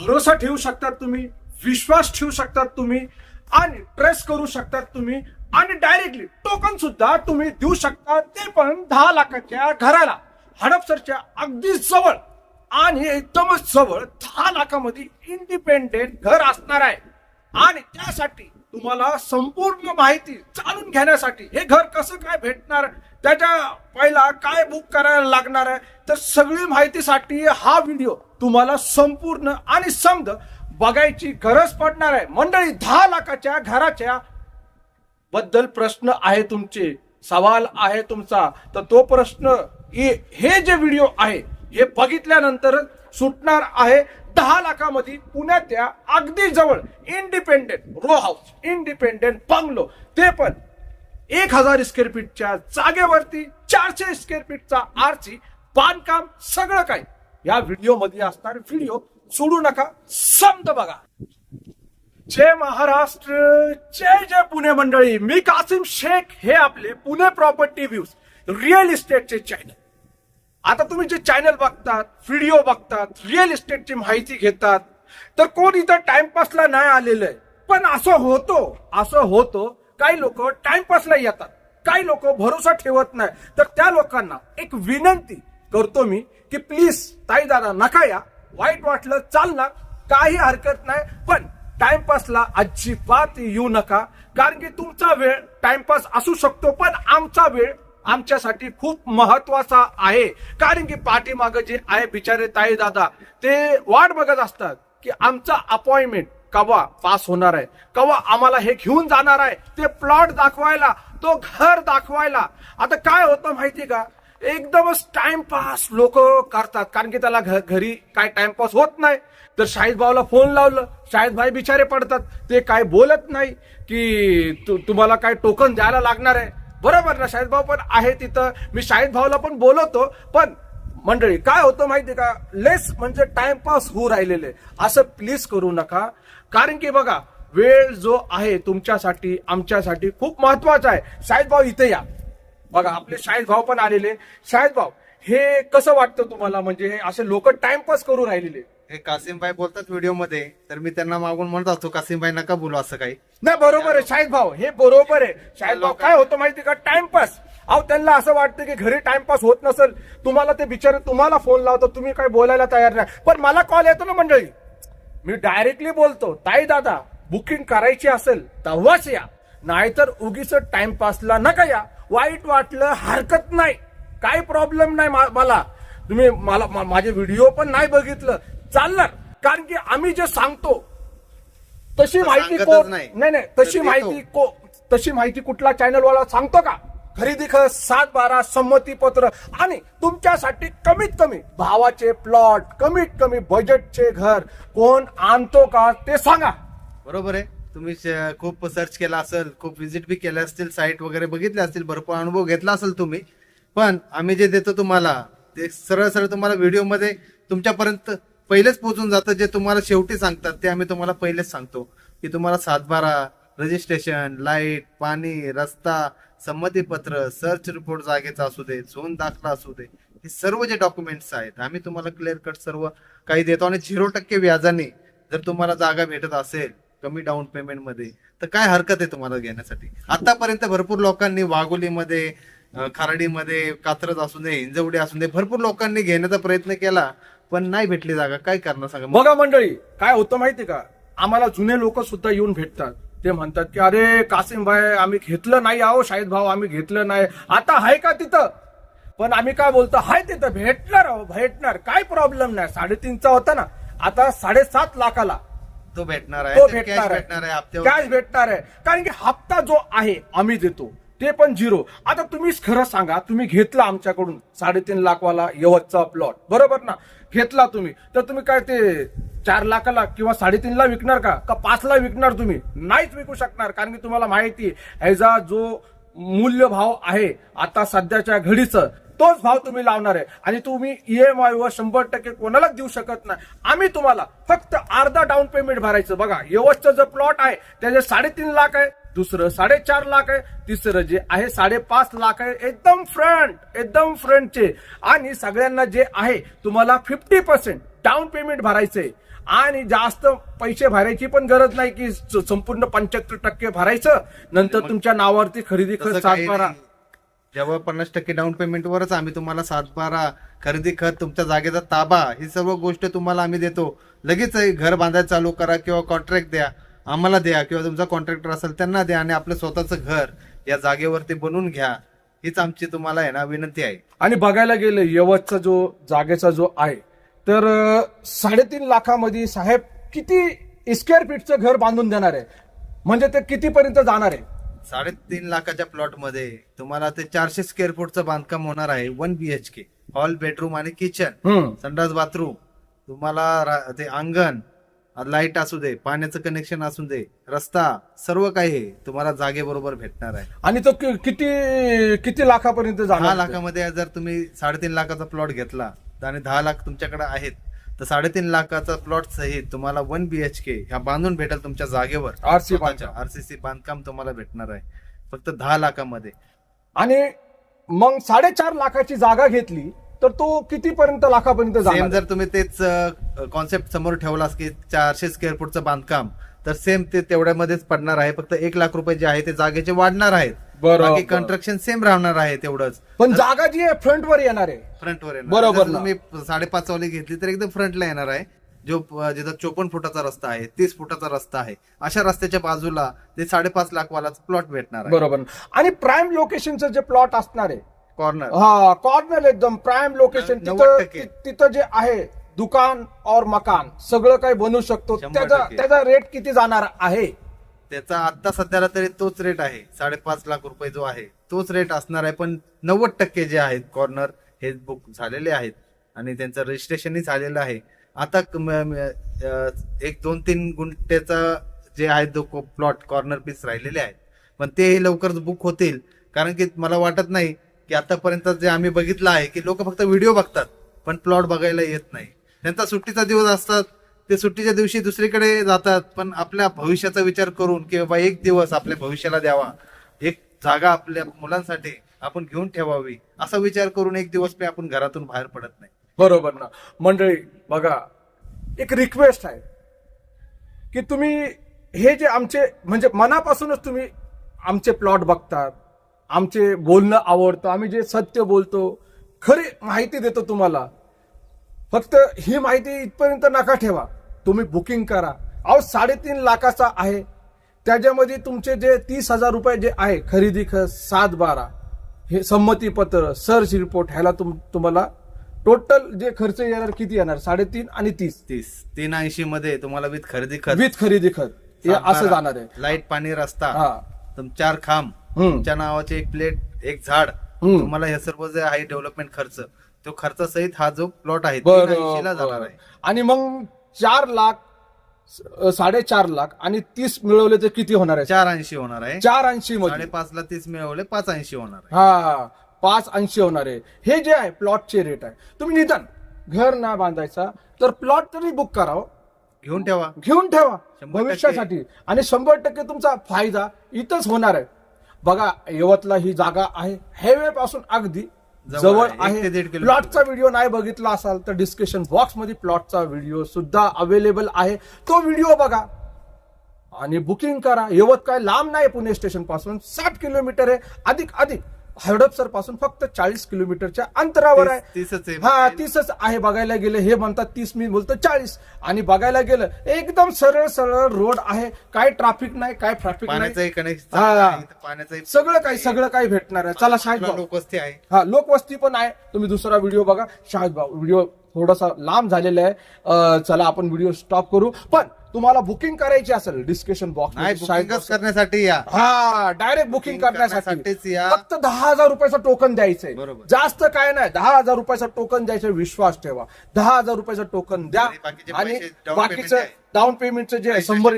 भरोसा ठेवू शकतात तुम्ही विश्वास ठेवू शकतात तुम्ही आणि ट्रेस करू शकतात तुम्ही आणि डायरेक्टली टोकन सुद्धा तुम्ही देऊ शकता ते पण दहा लाखाच्या घराला. हडपसरच्या अगदी जवळ आणि एकदमच जवळ दहा लाखामध्ये इंडिपेंडेंट घर असणार आहे. आणि त्यासाठी तुम्हाला संपूर्ण माहिती जाणून घेण्यासाठी हे घर कसं काय भेटणार त्याच्या पहिला काय बुक करायला लागणार आहे तर सगळी माहितीसाठी हा व्हिडिओ तुम्हाला संपूर्ण आणि समज बघायची गरज पडणार आहे. मंडळी दहा लाखाच्या घराच्या बद्दल प्रश्न आहे तुमचे. सवाल आहे तुमचा. तर तो प्रश्न हे हे जे व्हिडिओ आहे हे बघितल्यानंतर सुटणार आहे. दहा लाखामध्ये पुण्याच्या अगदी जवळ independent row house independent bungalow. ते पण एक हजार स्क्वेअर फीटच्या जागेवरती चारशे स्क्वेअर फीटचा आरसी बांधकाम सगळं काही. या व्हिडिओमध्ये असणारे व्हिडिओ सोडू नका. समज बघा. जय महाराष्ट्र जय जय पुणे मंडळी. मी कासिम शेख हे आपले पुणे प्रॉपर्टी व्ह्यूज रिअल इस्टेटचे चॅनल आता तुम्ही जे चॅनल बघतात व्हिडिओ बघतात रिअल इस्टेटची माहिती घेतात तर कोण इथं टाइमपासला नाही आलेलं आहे? पण असं होतो असं होतो काही लोक टाइमपासला येतात. काही लोक भरोसा ठेवत नाही. तर त्या लोकांना एक विनंती करतो मी की प्लीज ताई दादा नका या. वाईट वाटलं चालणार काही हरकत नाही. पण टाइमपासला अजिबात येऊ नका. कारण की तुमचा वेळ टाइमपास असू शकतो पण आमचा वेळ आमच्यासाठी खूप महत्त्वाचा आहे. कारण की पाठीमागं जे आहे बिचारे ताई दादा ते वाट बघत असतात की आमचा अपॉइंटमेंट कवा पास होणार आहे? कवा आम्हाला हे घेऊन जाणार आहे? ते प्लॉट दाखवायला तो घर दाखवायला. आता काय होतं माहिती का? एकदमच टाइमपास लोक करतात. कारण की त्याला घ- घरी काय टाइमपास होत नाही. तर शाहिद भाऊला फोन लावलं. शाहिद भाई बिचारे पडतात. ते काय बोलत नाही की तु- तुम्हाला काय टोकन द्यायला लागणार आहे? बरोबर ना शाहिद भाऊ पण आहे तिथं. मी शाहिद भाऊला पण बोलवतो. पण मंडळी काय होतं माहिती का? लेस म्हणजे टाइमपास होऊ राहिलेले. असं प्लीज करू नका. कारण की बघा वेळ जो आहे तुमच्यासाठी आमच्यासाठी खूप महत्त्वाचा आहे. शाहीद भाऊ इथे या. बघा आपले शाहीद भाऊ पण आलेले. शाहीद भाऊ हे कसं वाटतं तुम्हाला? म्हणजे हे असे लोक टाइमपास करू राहिलेले. हे कासिमबाई बोलतात व्हिडिओमध्ये तर मी त्यांना मागून म्हणत असतो कासिमबाई नका बोलू असं काही. नाही बरोबर आहे शाहीद भाऊ हे बरोबर आहे. शाहीद भाऊ काय होतं माहिती का? टाइमपास अहो त्यांना असं वाटतं की घरी टाइमपास होत नसेल. तुम्हाला ते बिचारे तुम्हाला फोन लावतो तुम्ही काय बोलायला तयार नाही. पण मला कॉल येतो ना मंडळी. मी डायरेक्टली बोलतो ताई दादा बुकिंग करायची असेल तेव्हाच या. नाहीतर उगीच टाइमपासला नका या. वाईट वाटलं हरकत नाही. काही प्रॉब्लेम नाही मला. तुम्ही मला माझे व्हिडिओ पण नाही बघितलं. चालणार. कारण की आम्ही जे सांगतो तशी माहिती कोण नाही. नाही तशी. माहिती को तशी माहिती कुठला चॅनल वाला सांगतो का? खरेदी खत सात बारा संमती पत्र आणि तुमच्यासाठी कमीत कमी भावाचे प्लॉट कमीत कमी बजेटचे घर कोण आणतो का ते सांगा. बरोबर आहे. तुम्ही खूप सर्च केला असेल खूप व्हिजिट बी केल्या असतील साईट वगैरे बघितल्या असतील भरपूर अनुभव घेतला असेल तुम्ही. पण आम्ही जे देतो तुम्हाला ते सरळ सरळ तुम्हाला व्हिडिओमध्ये तुमच्यापर्यंत पहिलेच पोहोचून जातं जे तुम्हाला शेवटी सांगतात ते आम्ही तुम्हाला पहिलेच सांगतो. की तुम्हाला सातबारा रजिस्ट्रेशन लाइट पाणी रस्ता संमतीपत्र सर्च रिपोर्ट जागेचा असू दे झोन दाखला असू दे हे सर्व जे डॉक्युमेंट्स आहेत आम्ही तुम्हाला क्लिअर कट सर्व काही देतो. आणि झिरो टक्के व्याजाने जर तुम्हाला जागा भेटत असेल कमी डाऊन पेमेंटमध्ये तर काय हरकत आहे तुम्हाला घेण्यासाठी? आतापर्यंत भरपूर लोकांनी वाघोलीमध्ये खारडीमध्ये कात्रज असू दे हिंजवडी असू दे भरपूर लोकांनी घेण्याचा प्रयत्न केला पण नाही भेटली जागा. काय करणार सांगा बघा मंडळी काय होतं माहिती का? आम्हाला जुने लोक सुद्धा येऊन भेटतात. ते म्हणतात की अरे कासिम भाई आम्ही घेतलं नाही आहो शाहीद भाऊ आम्ही घेतलं नाही. आता आहे का तिथं? पण आम्ही काय बोलतो हाय तिथं भेटणार अहो भेटणार. काय प्रॉब्लेम नाही. साडेतीनचा होता ना. आता साडेसात लाखाला तो भेटणार तो आहे भेटणार कॅश भेटणार आहे आहे हप्त्यावर. कॅश भेटणार आहे. कारण की हप्ता जो आहे आम्ही देतो. ते पण झिरो आता तुम्हीच खरं सांगा तुम्ही घेतला आमच्याकडून साडेतीन लाखवाला यवतचा प्लॉट बरोबर ना? घेतला तुम्ही. तर तुम्ही काय ते चार लाखाला किंवा साडेतीनला विकणार का? का पाचला विकणार तुम्ही? नाहीच विकू शकणार कारण की तुम्हाला माहिती आहे ह्याचा जो मूल्य भाव आहे आता सध्याच्या घडीचं तोच भाव तुम्ही लावणार आहे. आणि तुम्ही ईएमआय वर शंभर टक्के कोणालाच देऊ शकत नाही. आम्ही तुम्हाला फक्त अर्धा डाऊन पेमेंट भरायचं. बघा यवतचं जो प्लॉट आहे त्याचे साडेतीन लाख आहे दुसरं साडेचार लाख आहे तिसरं जे आहे साडेपाच लाख आहे. एकदम फ्रंट एकदम फ्रंटचे आणि सगळ्यांना जे आहे तुम्हाला फिफ्टी पर्सेंट डाऊन पेमेंट भरायचंय. आणि जास्त पैसे भरायची पण गरज नाही की संपूर्ण पंच्याहत्तर टक्के भरायचं. नंतर तुमच्या नावावरती खरेदी सातबारा नाही. जेव्हा पन्नास टक्के डाऊन पेमेंटवरच आम्ही तुम्हाला सातबारा खरेदी खत तुमच्या जागेचा ताबा ही सर्व गोष्ट तुम्हाला आम्ही देतो. लगेच घर बांधायला चालू करा किंवा कॉन्ट्रॅक्ट द्या. आम्हाला द्या किंवा तुमचा कॉन्ट्रॅक्टर असेल त्यांना द्या आणि आपलं स्वतःचं घर या जागेवरती बनवून घ्या. हीच आमची तुम्हाला आहे ना विनंती आहे. आणि बघायला गेलं यवतचा जो जागेचा जो आहे तर साडेतीन लाखामध्ये साहेब किती स्क्वेअर फीटचं घर बांधून देणार आहे? म्हणजे ते कितीपर्यंत जाणार आहे? साडेतीन लाखाच्या प्लॉटमध्ये तुम्हाला ते चारशे स्क्वेअर फूटचं बांधकाम होणार आहे वन बीएचके हॉल बेडरूम आणि किचन. संडास बाथरूम तुम्हाला रा- ते अंगण लाइट असू दे पाण्याचं कनेक्शन असू दे रस्ता सर्व काही तुम्हाला जागेबरोबर भेटणार आहे. आणि तो कि- किती किती लाखापर्यंत दहा जाणार लाखामध्ये जर तुम्ही साडेतीन लाखाचा प्लॉट घेतला आणि दहा लाख तुमच्याकडे आहेत तर साडेतीन लाखाचा प्लॉट सहित तुम्हाला वन बीएचके ह्या बांधून भेटेल तुमच्या जागेवर. RC बांधकाम. आरसीसी बांधकाम तुम्हाला भेटणार आहे. फक्त दहा लाखामध्ये. आणि मग साडेचार लाखाची जागा घेतली तर तो कितीपर्यंत लाखापर्यंत सेम जाणार जर तुम्ही तेच कॉन्सेप्ट समोर ठेवलास की चारशे स्क्वेअर फूटचं बांधकाम तर सेम ते तेवढ्यामध्येच पडणार आहे. फक्त एक लाख रुपये जे आहे ते जागेचे वाढणार आहेत. बरोबर. बाकी कंस्ट्रक्शन सेम राहणार आहे तेवढंच. पण जागा जी आहे फ्रंटवर येणार आहे. फ्रंटवर येणार. बरोबर जर ना. तुम्ही साडेपाच वाली घेतली तर एकदम फ्रंटला येणार आहे. जो अं, जिथं चोपन्न फुटाचा रस्ता आहे तीस फुटाचा रस्ता आहे अशा रस्त्याच्या बाजूला ते साडेपाच लाख वाला प्लॉट भेटणार आहे. बरोबर. आणि प्राईम लोकेशनचं जे प्लॉट असणार आहे कॉर्नर हा कॉर्नर एकदम प्राईम लोकेशन नव्वद तिथं टक्के. ति- तिथं जे आहे दुकान और मकान सगळं काही बनवू शकतो. शंभर त्याचा टक्के. त्याचा रेट किती जाणार आहे? त्याचा आता सध्याला तरी तोच रेट आहे. साडेपाच लाख रुपये जो आहे तोच रेट असणार आहे. पण नव्वद टक्के जे आहेत कॉर्नर हे बुक झालेले आहेत. आणि त्यांचं रजिस्ट्रेशनही झालेलं आहे. आता म- एक दोन तीन गुंठ्याचा जे आहे प्लॉट कॉर्नर पीस राहिलेले आहेत. पण तेही लवकरच बुक होतील. कारण की मला वाटत नाही की आतापर्यंत जे आम्ही बघितलं आहे की लोक फक्त व्हिडिओ बघतात पण प्लॉट बघायला येत नाही. त्यांचा सुट्टीचा दिवस असतात ते सुट्टीच्या दिवशी दुसरीकडे जातात पण आपल्या भविष्याचा विचार करून की बाबा एक दिवस आपल्या भविष्याला द्यावा. एक जागा आपल्या मुलांसाठी आपण घेऊन ठेवावी असा विचार करून एक दिवस पे आपण घरातून बाहेर पडत नाही. बरोबर ना. मंडळी बघा एक रिक्वेस्ट आहे की तुम्ही हे जे आमचे म्हणजे मनापासूनच तुम्ही आमचे प्लॉट बघतात आमचे बोलणं आवडतं आम्ही जे सत्य बोलतो खरी माहिती देतो तुम्हाला. फक्त ही माहिती इथपर्यंत नका ठेवा. तुम्ही बुकिंग करा. अहो साडेतीन लाखाचा आहे. त्याच्यामध्ये तुमचे जे तीस हजार रुपये जे आहे खरेदी खर्च सात बारा हे संमतीपत्र सर्च रिपोर्ट ह्याला तुम तुम्हाला टोटल जे खर्च येणार किती येणार? साडेतीन आणि तीस. तीस. तीन ऐंशी मध्ये तुम्हाला विथ खरेदी खत. विथ खरेदी खत. हे असं जाणार आहे. लाइट पाणी रस्ता. हा. तुम चार खांब. तुमच्या नावाचे एक प्लेट एक झाड. तुम्हाला हे सर्व जे आहे डेव्हलपमेंट खर्च तो खर्चासहित हा जो प्लॉट आहे जाणार आहे. आणि मग चार लाख साडेचार लाख आणि तीस मिळवले तर किती होणार आहे? चार ऐंशी होणार आहे. चार ऐंशी मध्ये साडेपाच ला तीस मिळवले पाच ऐंशी होणार आहे. हा पाच ऐंशी होणार आहे. हे जे आहे प्लॉटचे रेट आहे. तुम्ही निदान घर ना बांधायचा तर प्लॉट तरी बुक करावं घेऊन ठेवा. घेऊन ठेवा टक्के. भविष्यासाठी. आणि शंभर टक्के तुमचा फायदा इथंच होणार आहे. बघा यवतला ही जागा आहे. हायवे पासून अगदी जवळ आहे. प्लॉटचा व्हिडिओ नाही बघितला असाल तर डिस्क्रिप्शन बॉक्समध्ये प्लॉटचा व्हिडिओ सुद्धा अवेलेबल आहे. तो व्हिडिओ बघा. आणि बुकिंग करा. यवत काय लांब नाही पुणे स्टेशनपासून साठ किलोमीटर आहे. अधिक अधिक. हडपसरपासून फक्त चाळीस किलोमीटरच्या अंतरावर आहे. हा तीसच आहे बघायला गेलं. हे म्हणतात तीस मी बोलतो चाळीस. आणि बघायला गेलं एकदम सरळ सरळ रोड आहे. काय ट्रॅफिक नाही काय ट्रॅफिक नाही. हा. सगळं काही सगळं काही भेटणार आहे. चला शाहीद भाऊ. लोकवस्ती आहे. हा लोकवस्ती पण आहे. तुम्ही दुसरा व्हिडिओ बघा. शाहीद भाऊ व्हिडिओ थोडासा लांब झालेला आहे. चला आपण व्हिडिओ स्टॉप करू. पण तुम्हाला बुकिंग करायची असेल डिस्क्रिप्शन बॉक्स करण्यासाठी या. हा डायरेक्ट बुकिंग करण्यासाठी. फक्त दहा हजार रुपयाचं टोकन द्यायचंय. जास्त काय नाही दहा हजार रुपयाचं टोकन द्यायचं विश्वास ठेवा. दहा हजार रुपयाचं टोकन द्या. आणि बाकीचे. डाऊन पेमेंटचं जे आहे शंभर.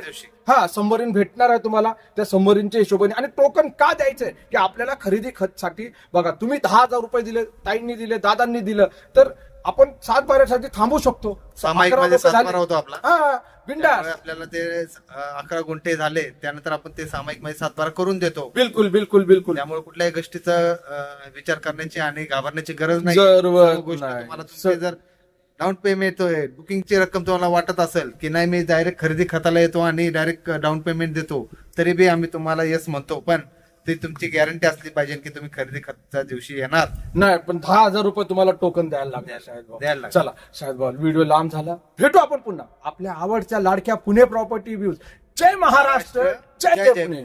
हा शंभरीन भेटणार आहे तुम्हाला त्या शंभरींच्या हिशोबाने. आणि टोकन का द्यायचंय? की आपल्याला खरेदी खत साठी. बघा तुम्ही दहा हजार रुपये दिले ताईंनी दिले दादांनी दिलं तर आपण सात बारासाठी थांबू शकतो सामायिकमध्ये. सातबारा होतो आपला. हा बिंदास त्यामुळे आपल्याला ते अं, अकरा गुंठे झाले त्यानंतर आपण ते सामायिकमध्ये सातबारा करून देतो बिलकुल बिलकुल बिलकुल त्यामुळे कुठल्याही गोष्टीचा अं, विचार करण्याची आणि घाबरण्याची गरज नाही जरूरत सर्व गोष्टी नाही. तुम्हाला तुमचे जर डाऊन पेमेंट बुकिंगची रक्कम तुम्हाला वाटत असेल की नाही मी डायरेक्ट खरेदी खताला येतो आणि डायरेक्ट डाऊन पेमेंट देतो तरी बी आम्ही तुम्हाला येस म्हणतो पण ती तुमची गॅरंटी असली पाहिजे की तुम्ही खरेदी खताच्या दिवशी येणार. नाही पण दहा हजार रुपये तुम्हाला टोकन द्यायला लागेल शाळेत भाऊ. द्यायला. चला शाळेत भाऊ व्हिडिओ लांब झाला. भेटू आपण पुन्हा. आपल्या आवडच्या लाडक्या पुणे प्रॉपर्टी व्ह्यूज जय महाराष्ट्र जय जय. पुणे.